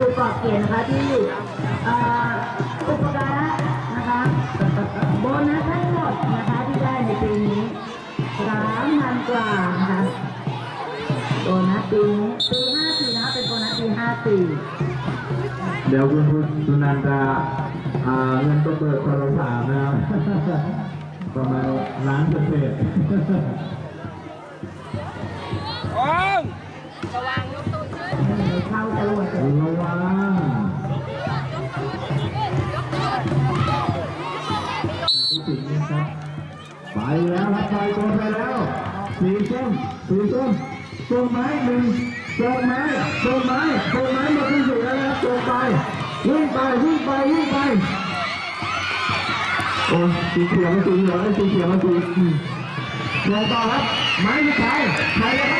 ดูกรอบเกณฑ์นะคะที่เอ่ออุปการะนะคะโบนัสทั้งหมดนะคะที่ได้ในปีนี้สามพันกว่านะคะโบนัสปีนี้ปีห้าสี่นะคะเป็นโบนัสปีห้าสี่เดี๋ยวคุณคุณสุนันจะอ่าเงินตัวเปิดคนละสามนะครับประมาณล้านเศษเข้าจรวดๆระวัง นะครับไปแล้วครับไปโกนไปแล้วสีส้มสีส้มส้มไม้หนึ่งต้นไม้ต้นไม้ต้นไม้หมดที่สุดแล้วนะครับส้มไปวิ่งไปวิ่งไปวิ่งไปโอ้สีเขียวมาสีเหลืองสีเขียวมาสีอืมลงต่อครับไม้ที่ใครใครแล้